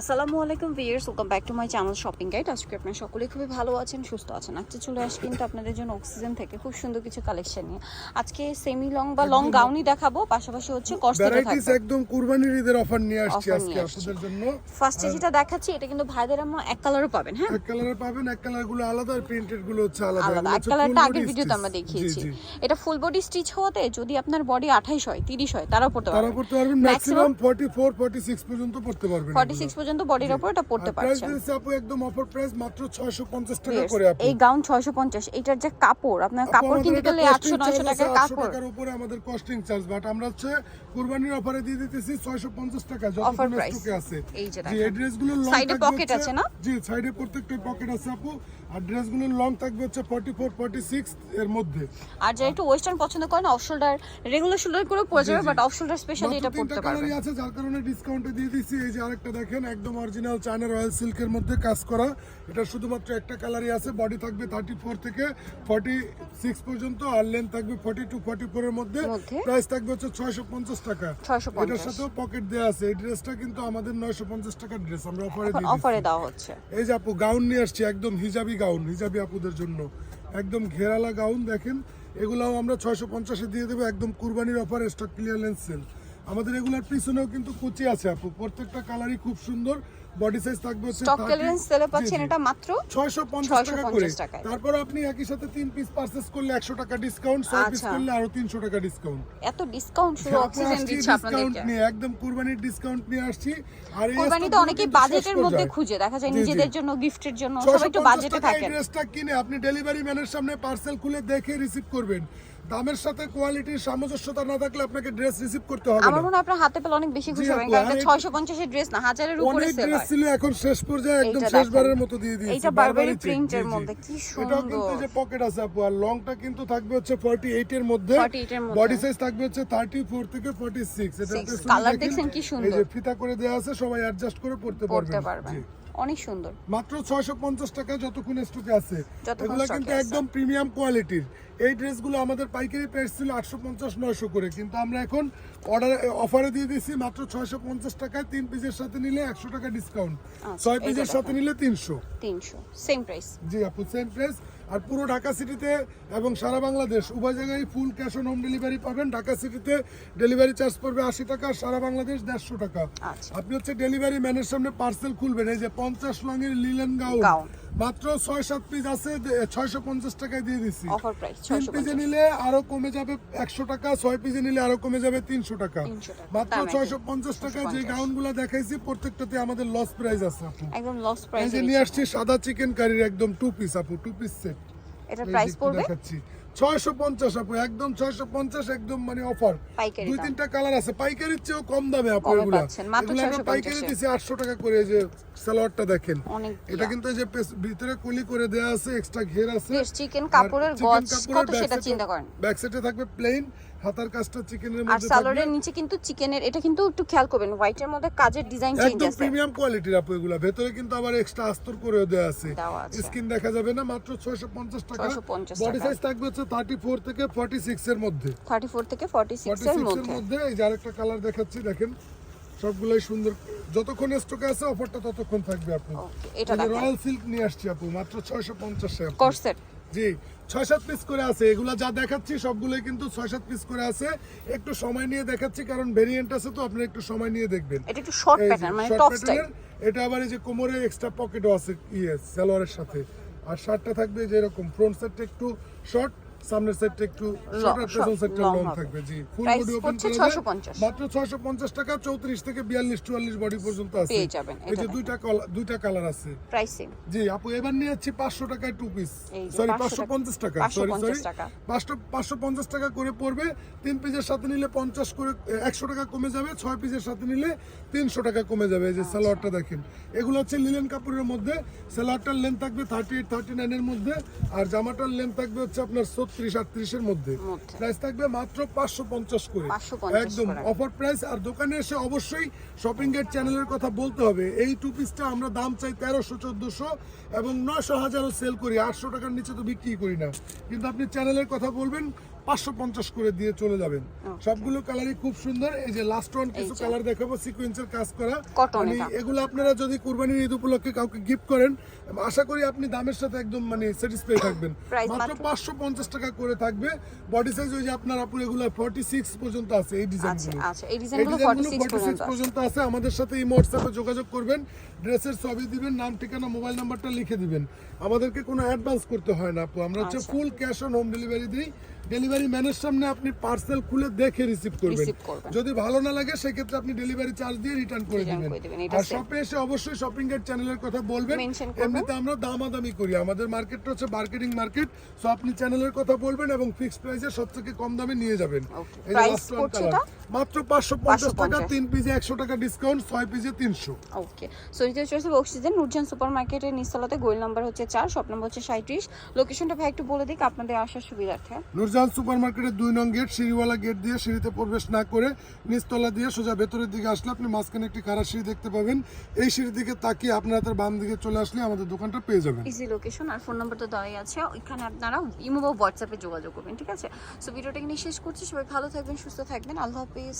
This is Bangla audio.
আসসালামু আলাইকুম viewers welcome back to my channel shopping guide আজকে আপনারা সকলেই খুবই ভালো আছেন সুস্থ আছেন। আজকে চলে আসি কিন্তু আপনাদের জন্য অক্সিজেন থেকে খুব সুন্দর কিছু কালেকশন নিয়ে। আজকে সেমি লং বা লং গাউনই দেখাবো পাশাপাশি হচ্ছে কস্টেতে থাকবে। একদম কুরবানির ঈদের অফার নিয়ে আসছি আজকে আপনাদের জন্য। ফার্স্টে যেটা দেখাচ্ছি এটা কিন্তু ভাইদের আমরা এক কালারও পাবেন হ্যাঁ? এক কালারে পাবেন এক কালারগুলো আলাদা আর প্রিন্টেডগুলো হচ্ছে আলাদা। আলাদা। এক কালারটা আগের ভিডিওতে আমরা দেখিয়েছি। এটা ফুল বডি স্টিচ হতে যদি আপনার বডি আঠাইশ হয় তিরিশ হয় তারাও পড়তে পারবেন। পড়তে পারবেন। ম্যাক্সিমাম 44 46 পর্যন্ত পড়তে পারবেন ফর্টি সিক্স পর্যন্ত বডির ওপর এটা পড়তে পারছেন। দিয়েছে আপু একদম অফার প্রাইস মাত্র 650 টাকা করে আপু। এই গাউন ছয়শো পঞ্চাশ এটার যে কাপড় আপনার কাপড় কিনতে গেলে costing আটশো নয়শো charge আছে টাকার 800 কাপড়। টাকার উপরে আমাদের কস্টিং চার্জ বাট আমরা হচ্ছে কুরবানির অফারে দিয়ে দিতেছি 650 টাকা স্টকে আছে। এই যে ড্রেসগুলো লং Side এ আছে না? জি সাইডে প্রত্যেকটা পকেট আছে আপু। আর ড্রেসগুলো লং থাকবে হচ্ছে 44 46 এর মধ্যে। আর যারা একটু ওয়েস্টার্ন পছন্দ করেন অফ শোল্ডার রেগুলার শোল্ডার করে পরে যাবে বাট অফ শোল্ডার স্পেশালি এটা পড়তে আছে যার কারণে ডিসকাউন্টে দিয়ে দিচ্ছি এই যে আরেকটা দেখেন একদম অরিজিনাল চায়না রয়্যাল সিল্কের মধ্যে কাজ করা। এটা শুধুমাত্র একটা কালারই আছে বডি থাকবে থার্টি ফোর থেকে ফর্টি সিক্স পর্যন্ত আর লেন্থ থাকবে ফর্টি টু ফর্টি ফোর এর মধ্যে? প্রাইস থাকবে হচ্ছে ছয়শো পঞ্চাশ টাকা। এটার সাথেও পকেট দেওয়া আছে। এই ড্রেসটা কিন্তু আমাদের নয়শো পঞ্চাশ টাকার ড্রেস আমরা অফারে অফারে দেওয়া হচ্ছে। এই যে আপু গাউন নিয়ে আসছি একদম হিজাবি গাউন হিজাবি আপুদের জন্য। একদম ঘেরালা গাউন দেখেন। এগুলাও আমরা ছয়শো পঞ্চাশে দিয়ে দেবো একদম কুরবানির অফার স্টক ক্লিয়ারেন্স সেল আমাদের এগুলার পিছনেও কিন্তু কুচি আছে আপু। প্রত্যেকটা কালারই খুব সুন্দর। বডি সাইজ থাকবে হচ্ছে স্টক ক্লিয়ারেন্স সেলে পাচ্ছেন এটা মাত্র ছয়শো পঞ্চাশ টাকা করে। তারপর আপনি একই সাথে তিন পিস পারচেস করলে একশো টাকা ডিসকাউন্ট ছয় পিস। করলে আরও তিনশো টাকা ডিসকাউন্ট এত ডিসকাউন্ট শুধু অক্সিজেন দিচ্ছে ডিসকাউন্ট আপনাদেরকে। নিয়ে একদম কুরবানির ডিসকাউন্ট নিয়ে আসছি। আর এই কোরবানি তো অনেকেই বাজেটের মধ্যে খুঁজে দেখা যায়। নিজেদের জন্য গিফটের জন্য সবাই একটু বাজেটে থাকেন। ড্রেসটা কিনে আপনি ডেলিভারি ম্যানের সামনে পার্সেল খুলে দেখে রিসিভ করবেন। দামের সাথে কোয়ালিটির সামঞ্জস্যতা না থাকলে আপনাকে ড্রেস রিসিভ করতে হবে আমার মনে হয় আপনার হাতে পেলে অনেক বেশি খুশি হবেন কারণ এই- ছয়শো পঞ্চাশের ড্রেস না হাজারের উপরে সেল ড্রেস ছিল এখন শেষ পর্যায়ে একদম শেষবারের মতো দিয়ে দিয়েছি বারবারই বারবারি প্রিন্টের। মধ্যে কি এটাও কিন্তু যে পকেট আছে আপু আর লংটা কিন্তু থাকবে হচ্ছে 48 এর মধ্যে 48 এর মধ্যে। বডি সাইজ থাকবে হচ্ছে 34 থেকে 46 এটা দেখেন, দেখছেন কি এই সুন্দর। যে ফিতা করে দেওয়া আছে সবাই অ্যাডজাস্ট করে পড়তে পড়তে পারবেন পারবেন জি। অনেক সুন্দর। মাত্র ছয়শো পঞ্চাশ টাকা যতক্ষণ স্টকে আছে। এগুলো কিন্তু একদম প্রিমিয়াম কোয়ালিটির এই ড্রেসগুলো আমাদের পাইকারি প্রাইস ছিল আটশো পঞ্চাশ নয়শো করে। কিন্তু আমরা এখন অর্ডার অফারে দিয়ে দিয়েছি মাত্র ছয়শো পঞ্চাশ টাকায়। তিন পিসের সাথে নিলে একশো টাকা ডিসকাউন্ট আচ্ছা, ছয় পিসের সাথে নিলে তিনশো। তিনশো সেম প্রাইস জি আপু সেম প্রাইস আর পুরো ঢাকা সিটিতে এবং সারা বাংলাদেশ। উভয় জায়গায় full cash on home delivery পাবেন। ঢাকা সিটিতে ডেলিভারি চার্জ পড়বে আশি টাকা সারা বাংলাদেশ দেড়শো টাকা। আচ্ছা। আপনি হচ্ছে ডেলিভারি ম্যানের সামনে পার্সেল খুলবেন। এই যে পঞ্চাশ রঙের লিলেন গাউন। মাত্র ছয় সাত পিস আছে ছয়শো পঞ্চাশ টাকায় দিয়ে দিচ্ছি তিন পিসে নিলে আরও কমে যাবে একশো টাকা ছয় পিসে নিলে আরও কমে যাবে তিনশো টাকা। 300 টাকা। মাত্র ছয়শো পঞ্চাশ টাকা যে গাউনগুলো দেখাইছি প্রত্যেকটাতে আমাদের লস প্রাইস আছে আপু। একদম লস প্রাইস নিয়ে আসছি সাদা চিকেন কারির একদম টু পিস আপু টু পিস সেট এটা প্রাইস পড়বে? দেখাচ্ছি। ছয়শো পঞ্চাশ আপু একদম ছয়শো পঞ্চাশ একদম মানে অফার। দুই তিনটা কালার আছে পাইকারির চেয়েও কম দামে আপু এগুলো এগুলো। পাচ্ছেন, মাত্র এগুলা আমরা 650 পাইকারি। দিছি আটশো টাকা করে এই যে সালোয়ারটা দেখেন। এটা কিন্তু এই যে ভিতরে কুলি করে দেয়া আছে এক্সট্রা ঘের আছে। chicken কাপড়ের গজ কত সেটা চিন্তা করেন। ব্যাক সাইডে থাকবে প্লেন হাতার কাজটা চিকেনের আর মধ্যে থাকবে। সালোয়ারের নিচে কিন্তু চিকেনের এটা কিন্তু একটু খেয়াল করবেন হোয়াইটের মধ্যে কাজের ডিজাইন চেঞ্জ একদম প্রিমিয়াম কোয়ালিটির আপু এগুলা। ভেতরে কিন্তু আবার এক্সট্রা আস্তর করে দেওয়া আছে। স্কিন দেখা যাবে না মাত্র 650 টাকা। 650 বডি সাইজ থাকবে হচ্ছে 34 থেকে 46 এর মধ্যে। থার্টি ফোর থেকে ফর্টি সিক্স 46 এর মধ্যে। এই যে আরেকটা কালার দেখাচ্ছি দেখেন। সবগুলাই সুন্দর। যতক্ষণ স্টকে আছে অফারটা ততক্ষণ থাকবে আপু। এটা। রয়্যাল সিল্ক নিয়ে আসছি আপু মাত্র 650 টাকা। কর্সেট জি ছয় সাত পিস করে আছে। এগুলা যা দেখাচ্ছি সবগুলোই কিন্তু ছয় সাত পিস করে আছে। একটু সময় নিয়ে দেখাচ্ছি কারণ ভেরিয়েন্ট আছে তো আপনারা একটু সময় নিয়ে দেখবেন। এটা একটু শর্ট প্যাটার্ন মানে টপ স্টাইল এটা আবার এই যে কোমরে এক্সট্রা পকেটও আছে ইয়ে সালোয়ারের সাথে। আর শার্টটা থাকবে যে এরকম ফ্রন্ট সাইডটা একটু শর্ট সামনের সাইডটা একটু শর্ট আর পেছন সাইডটা লং থাকবে জি। ফুল বডি ওপেন 650 মাত্র 650 টাকা 34 থেকে 42 44 বডি পর্যন্ত আছে। পেয়ে যাবেন, এই যে দুইটা দুইটা কালার আছে। প্রাইসিং জি আপু এবার নিয়ে যাচ্ছি 500 টাকায় টু পিস সরি 550 টাকা। সরি সরি 550 টাকা। করে পড়বে তিন পিসের সাথে নিলে 50 করে 100 টাকা কমে যাবে ছয় পিসের সাথে নিলে 300 টাকা কমে যাবে। এই যে সালোয়ারটা দেখেন এগুলো হচ্ছে লিলেন কাপড়ের মধ্যে সালোয়ারটার লেন্থ থাকবে 38 39 এর মধ্যে আর জামাটার লেন্থ থাকবে হচ্ছে আপনার 36 38 এর মধ্যে। প্রাইস থাকবে মাত্র 550 করে। একদম অফার প্রাইস আর দোকানে এসে অবশ্যই শপিং এর চ্যানেলের কথা বলতে হবে। এই টু পিসটা আমরা দাম চাই তেরোশো চোদ্দশো এবং নশো হাজারও সেল করি। আটশো টাকার নিচে তো বিক্রি করি না। কিন্তু আপনি চ্যানেলের কথা বলবেন পাঁচশো পঞ্চাশ করে দিয়ে চলে যাবেন। সবগুলো কালারই খুব সুন্দর। এই যে লাস্ট ওয়ান কিছু কালার দেখাবো সিকোয়েন্সের কাজ করা। মানে এগুলো আপনারা যদি কুরবানির ঈদ উপলক্ষে কাউকে গিফট করেন আশা করি আপনি দামের সাথে একদম মানে স্যাটিসফাই থাকবেন। মাত্র? পাঁচশো পঞ্চাশ টাকা করে থাকবে। বডি সাইজ ওই যে আপনার আপুর এগুলো ফর্টি সিক্স পর্যন্ত আছে এই আচ্ছা ডিজাইনগুলো আচ্ছা এই এই ডিজাইনগুলো ফর্টি সিক্স 46 পর্যন্ত আছে। আমাদের সাথে এই হোয়াটসঅ্যাপে যোগাযোগ করবেন। ড্রেসের ছবি দিবেন নাম ঠিকানা মোবাইল নাম্বারটা লিখে দিবেন। আমাদেরকে কোনো অ্যাডভান্স করতে হয় না আপু। আমরা হচ্ছে আচ্ছা। Full cash on home delivery দিই। ডেলিভারি ম্যানের সামনে আপনি পার্সেল খুলে দেখে রিসিভ করবেন। যদি ভালো না লাগে সেক্ষেত্রে আপনি ডেলিভারি চার্জ দিয়ে রিটার্ন করে দিবেন। এটা আর শপে এসে অবশ্যই শপিং এর চ্যানেলের কথা বলবেন। এমনিতে আমরা দামাদামি করি। আমাদের মার্কেটটা হচ্ছে মার্কেটিং মার্কেট সো আপনি চ্যানেলের কথা বলবেন এবং ফিক্সড প্রাইসে সব থেকে কম দামে নিয়ে যাবেন। এই। এটা? মাত্র পাঁচশো পঞ্চাশ টাকা তিন পিসে একশো টাকা ডিসকাউন্ট ছয় পিসে তিনশো। ওকে সো চয়েছে অক্সিজেন নুরজান সুপার মার্কেটের নিচতলাতে গোল নাম্বার হচ্ছে চার শপ নাম্বার হচ্ছে সাঁত্রিশ লোকেশনটা ভাই একটু বলে দিক আপনাদের আসার সুবিধার্থে। নুরজাহান সুপার মার্কেটের দুই নং গেট, সিঁড়িওয়ালা গেট দিয়ে সিঁড়িতে প্রবেশ না করে নিচতলা দিয়ে সোজা ভেতরের দিকে আসলে আপনি মাঝখানে একটি কারা সিঁড়ি দেখতে পাবেন। এই সিঁড়ির দিকে তাকিয়ে আপনার হাতের বাম দিকে চলে আসলে আমাদের দোকানটা পেয়ে যাবেন। ইজি লোকেশন আর ফোন নাম্বার তো দেওয়াই আছে। ওইখানে আপনারা ইমো বা হোয়াটসঅ্যাপে যোগাযোগ করবেন, ঠিক আছে? সো ভিডিওটা এখানে শেষ করছি। সবাই ভালো থাকবেন, সুস্থ থাকবেন। আল্লাহ হাফিজ।